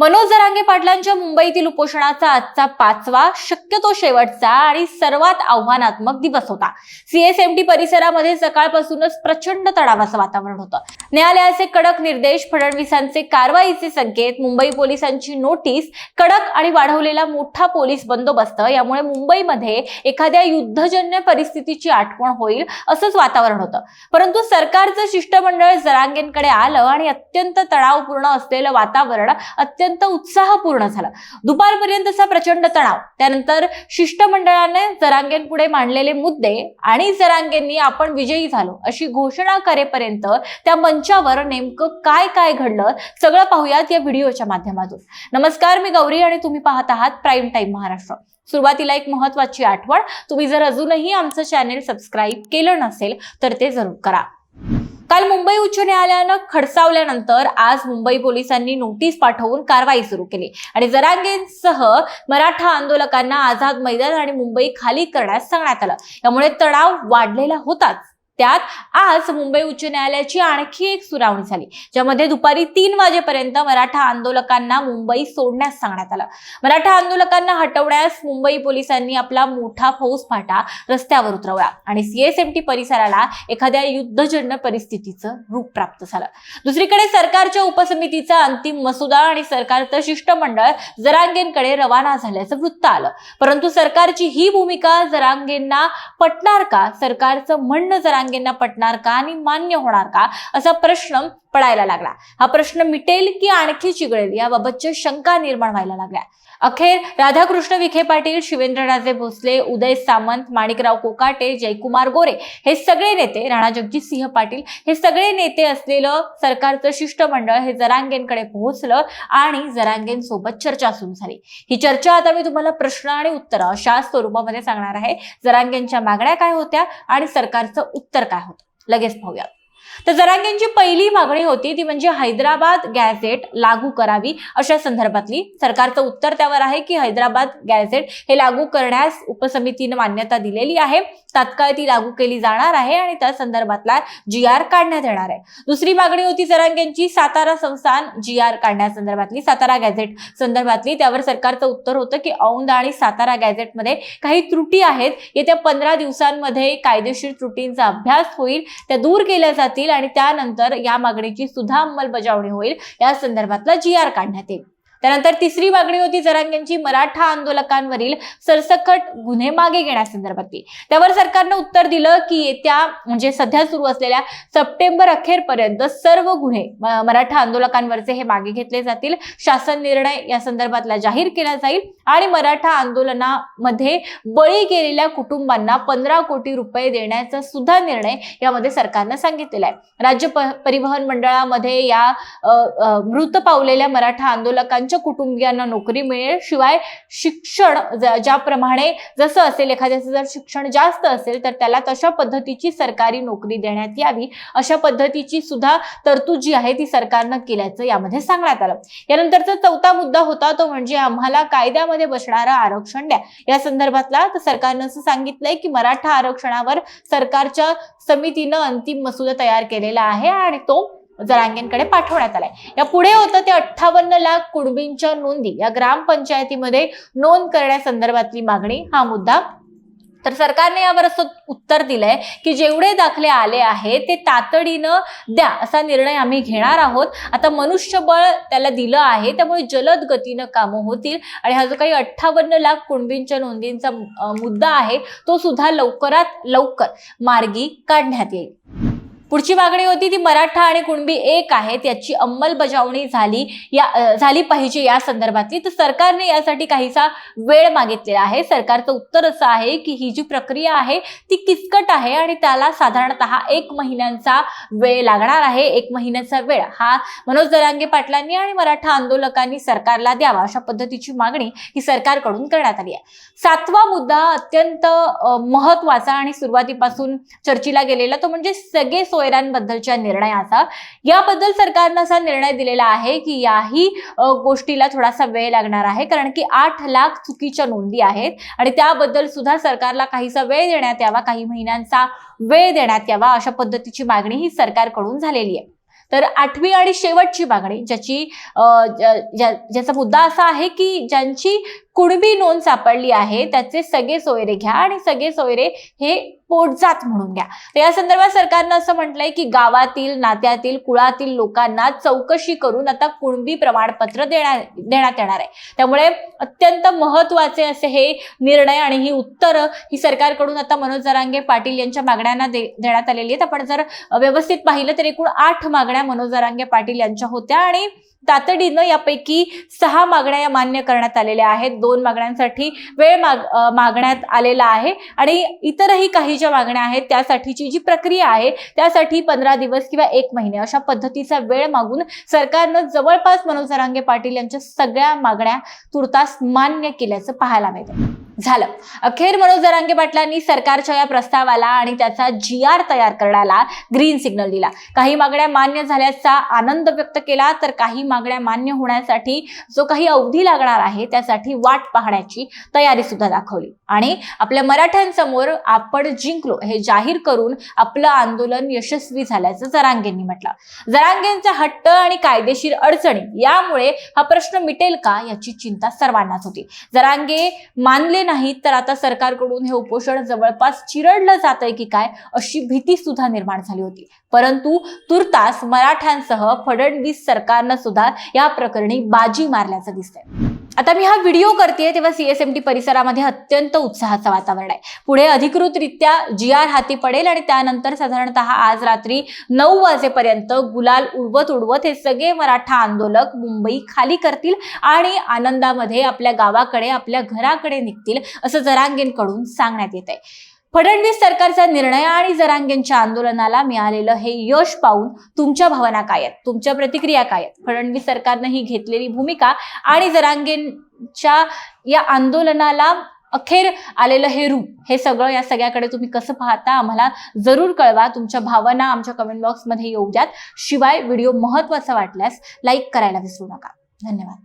मनोज जरांगे पाटलांच्या मुंबईतील उपोषणाचा आजचा पाचवा शक्यतो शेवटचा आणि सर्वात आव्हानात्मक दिवस होता. सीएसएमटी परिसरामध्ये सकाळपासूनच प्रचंड तणावाचं वातावरण होतं. न्यायालयाचे कडक निर्देश फडणवीसांचे कारवाईचे संकेत मुंबई पोलिसांची नोटीस कडक आणि वाढवलेला मोठा पोलीस बंदोबस्त यामुळे मुंबईमध्ये एखाद्या युद्धजन्य परिस्थितीची आठवण होईल असंच वातावरण होतं. परंतु सरकारचं शिष्टमंडळ जरांगेंकडे आलं आणि अत्यंत तणावपूर्ण असलेलं वातावरण अत्यंत उत्साहपूर्ण झाला. दुपारपर्यंतचा प्रचंड तणाव. त्यानंतर शिष्टमंडळाने जरांगेंपुढे मांडलेले मुद्दे आणि जरांगेंनी आपण विजयी झालो अशी घोषणा करेपर्यंत त्या मंचावर नेमकं काय काय घडलं सगळं पाहूयात या व्हिडिओच्या माध्यमातून. नमस्कार मी गौरी आणि तुम्ही पाहत आहात प्राईम टाईम महाराष्ट्र. सुरुवातीला एक महत्वाची आठवण तुम्ही जर अजूनही आमचं चॅनेल सबस्क्राईब केलं नसेल तर ते जरूर करा. काल मुंबई उच्च न्यायालयानं खडसावल्यानंतर आज मुंबई पोलिसांनी नोटीस पाठवून कारवाई सुरू केली. आणि जरांगेंसह मराठा आंदोलकांना आझाद मैदान आणि मुंबई खाली करण्यास सांगण्यात आलं. यामुळे तणाव वाढलेला होताच. त्यात आज मुंबई उच्च न्यायालयाची आणखी एक सुनावणी झाली ज्यामध्ये दुपारी तीन वाजेपर्यंत मराठा आंदोलकांना मुंबई सोडण्यास सांगण्यात आलं. मराठा आंदोलकांना हटवण्यास मुंबई पोलिसांनी आपला मोठा फौजफाटा रस्त्यावर उतरवला आणि सीएसएमटी परिसराला एखाद्या युद्धजन्य परिस्थितीचं रूप प्राप्त झालं. दुसरीकडे सरकारच्या उपसमितीचा अंतिम मसुदा आणि सरकारचं शिष्टमंडळ जरांगेंकडे रवाना झाल्याचं वृत्त आलं. परंतु सरकारची ही भूमिका जरांगेंना पटणार का? सरकारचं म्हणणं जरांगेंना पटणार का आणि मान्य होणार का असा प्रश्न पडायला लागला. हा प्रश्न मिटेल की आणखी चिघळेल याबाबतच्या शंका निर्माण व्हायला लागल्या. अखेर राधाकृष्ण विखे पाटील शिवेंद्रराजे भोसले उदय सामंत माणिकराव कोकाटे जयकुमार गोरे हे सगळे नेते राणा जगजितसिंह पाटील हे सगळे नेते असलेलं सरकारचं शिष्टमंडळ हे जरांगेंकडे पोहोचलं आणि जरांगेंसोबत चर्चा सुरू झाली. ही चर्चा आता मी तुम्हाला प्रश्न आणि उत्तर अशा स्वरूपामध्ये सांगणार आहे. जरांगेंच्या मागण्या काय होत्या आणि सरकारचं उत्तर काय होतं? लगेच पाहूया. तर जरांगेंची पहिली मागणी होती ती म्हणजे हैदराबाद गॅझेट लागू करावी अशा संदर्भातली. सरकारचं उत्तर त्यावर आहे की हैदराबाद गॅझेट हे लागू करण्यास उपसमितीनं मान्यता दिलेली आहे. तात्काळ ती लागू केली जाणार आहे आणि त्या संदर्भातला जी आर काढण्यात येणार आहे. दुसरी मागणी होती जरांगेंची सातारा संस्थान जी आर काढण्यासंदर्भातली सातारा गॅझेट संदर्भातली. त्यावर सरकारचं उत्तर होतं की औंध आणि सातारा गॅझेटमध्ये काही त्रुटी आहेत. येत्या पंधरा दिवसांमध्ये कायदेशीर त्रुटींचा अभ्यास होईल. त्या दूर केल्या जातील. आणि त्यानंतर या मागणीची सुद्धा अंमलबजावणी होईल. या संदर्भातला जी आर काढण्यात येईल. त्यानंतर तिसरी मागणी होती जरांगेंची मराठा आंदोलकांवरील सरसकट गुन्हे मागे घेण्यासंदर्भातली. त्यावर सरकारनं उत्तर दिलं की येत्या म्हणजे सध्या सुरू असलेल्या सप्टेंबर अखेरपर्यंत सर्व गुन्हे म- मराठा आंदोलकांवरचे हे मागे घेतले जातील. शासन निर्णय या संदर्भातला जाहीर केला जाईल आणि मराठा आंदोलनामध्ये बळी गेलेल्या कुटुंबांना पंधरा कोटी रुपये देण्याचा सुद्धा निर्णय यामध्ये सरकारनं सांगितलेला आहे. राज्य प- परिवहन मंडळामध्ये या मृत पावलेल्या मराठा त्यांच्या कुटुंबियांना नोकरी मिळेल. शिवाय शिक्षण ज- ज्याप्रमाणे जसं असेल एखाद्याचं जर शिक्षण जास्त असेल तर त्याला तशा पद्धतीची सरकारी नोकरी देण्यात यावी. अशा पद्धतीची सुद्धा तरतूद जी आहे ती सरकारनं केल्याचं यामध्ये सांगण्यात आलं. यानंतरचा चौथा मुद्दा होता तो म्हणजे आम्हाला कायद्यामध्ये बसणारं आरक्षण द्या. या संदर्भातला तर सरकारनं असं सांगितलंय की मराठा आरक्षणावर सरकारच्या समितीनं अंतिम मसुदा तयार केलेला आहे आणि तो जरांगेंकडे पाठवण्यात आलाय. या पुढे होतं ते अठ्ठावन्न लाख कुणबींच्या नोंदी. या ग्रामपंचायतीमध्ये नोंद करण्यासंदर्भातली मागणी हा मुद्दा. तर सरकारने यावर असं उत्तर दिलंय की जेवढे दाखले आले आहेत ते तातडीनं द्या असा निर्णय आम्ही घेणार आहोत. आता मनुष्यबळ त्याला दिलं आहे त्यामुळे जलद गतीनं कामं होतील. आणि हा जो काही अठ्ठावन्न लाख कुणबींच्या नोंदींचा मुद्दा आहे तो सुद्धा लवकरात लवकर मार्गी काढण्यात येईल. पुढची मागणी होती ती मराठा आणि कुणबी एक आहेत याची अंमलबजावणी झाली या झाली पाहिजे या संदर्भातली. तर सरकारने यासाठी काहीसा वेळ मागितलेला आहे. सरकारचं उत्तर असं आहे की ही जी प्रक्रिया आहे ती किचकट आहे आणि त्याला साधारणतः एक महिन्यांचा वेळ लागणार आहे. एक महिन्याचा वेळ. हा मनोज दरांगे पाटलांनी आणि मराठा आंदोलकांनी सरकारला द्यावा अशा पद्धतीची मागणी ही सरकारकडून करण्यात आली आहे. सातवा मुद्दा अत्यंत महत्त्वाचा आणि सुरुवातीपासून चर्चेला गेलेला तो म्हणजे सगळे सोयऱ्यांबद्दलच्या निर्णयाचा. याबद्दल सरकारनं असा निर्णय दिलेला आहे की याही गोष्टीला थोडासा वेळ लागणार आहे. कारण की आठ लाख चुकीच्या नोंदी आहेत आणि त्याबद्दल सुद्धा सरकारला काहीसा वेळ देण्यात यावा काही महिन्यांचा वेळ देण्यात यावा अशा पद्धतीची मागणी ही सरकारकडून झालेली आहे. तर आठवी आणि शेवटची मागणी ज्याची ज्याचा मुद्दा असा आहे की ज्यांची कुणबी नोंद सापडली आहे त्याचे सगळे सोयरे घ्या आणि सगळे सोयरे हे पोटजात म्हणून घ्या. तर या संदर्भात सरकारनं असं म्हटलंय की गावातील नात्यातील कुळातील लोकांना चौकशी करून आता कुणबी प्रमाणपत्र देण्यात देण्यात येणार आहे. त्यामुळे अत्यंत महत्त्वाचे असे हे निर्णय आणि ही उत्तरं ही सरकारकडून आता मनोज जरांगे पाटील यांच्या मागण्यांना दे- देण्यात आलेली आहेत. आपण जर व्यवस्थित पाहिलं तर एकूण आठ मागण्या मनोज जरांगे पाटील यांच्या होत्या आणि तातडीनं यापैकी सहा मागण्या या मान्य करण्यात आलेल्या आहेत. दोन मागण्यांसाठी वेळ माग मागण्यात आलेला आहे आणि इतरही काही ज्या मागण्या आहेत त्यासाठीची जी प्रक्रिया आहे त्यासाठी पंधरा दिवस किंवा एक महिने अशा पद्धतीचा वेळ मागून सरकारनं जवळपास मनोज जरांगे पाटील यांच्या सगळ्या मागण्या तुर्तास मान्य केल्याचं पाहायला मिळतं. झालं. अखेर मनोज जरांगे पाटलांनी सरकारच्या या प्रस्तावाला आणि त्याचा जी आर तयार करण्याला ग्रीन सिग्नल दिला. काही मागण्या मान्य झाल्याचा आनंद व्यक्त केला तर काही मागण्या मान्य होण्यासाठी जो काही अवधी लागणार आहे त्यासाठी वाट पाहण्याची तयारी सुद्धा दाखवली. आणि आपल्या मराठ्यांसमोर आपण जिंकलो हे जाहीर करून आपलं आंदोलन यशस्वी झाल्याचं जरांगेंनी म्हटलं. जरांगेंचा हट्ट आणि कायदेशीर अडचणी यामुळे हा प्रश्न मिटेल का याची चिंता सर्वांनाच होती. जरांगे मानले नाहीत तर आता सरकारकडून हे उपोषण जवळपास चिरडलं जात आहे की काय अशी भीती सुद्धा निर्माण झाली होती. परंतु तुर्तास मराठ्यांसह फडणवीस सरकारनं सुद्धा या प्रकरणी बाजी मारल्याचं दिसतंय. आता मी हा व्हिडिओ करते तेव्हा सीएसएमटी परिसरामध्ये अत्यंत उत्साहाचं वातावरण आहे. पुढे अधिकृतरित्या जी आर हाती पडेल आणि त्यानंतर साधारणतः आज रात्री नऊ वाजेपर्यंत गुलाल उडवत उडवत हे सगळे मराठा आंदोलक मुंबई खाली करतील आणि आनंदामध्ये आपल्या गावाकडे आपल्या घराकडे निघतील असं जरांगेंकडून सांगण्यात येत आहे फडणवीस सरकारचा निर्णय आणि जरांगेंच्या आंदोलनाला मिळालेलं हे यश पाहून तुमच्या भावना काय आहेत? तुमच्या प्रतिक्रिया काय आहेत? फडणवीस सरकारनं ही घेतलेली भूमिका आणि जरांगेंच्या या आंदोलनाला अखेर आलेलं हे रूप हे सगळं या सगळ्याकडे तुम्ही कसं पाहता आम्हाला जरूर कळवा. तुमच्या भावना आमच्या कमेंट बॉक्समध्ये येऊ द्यात. शिवाय व्हिडिओ महत्त्वाचा वाटल्यास लाईक करायला विसरू नका. धन्यवाद.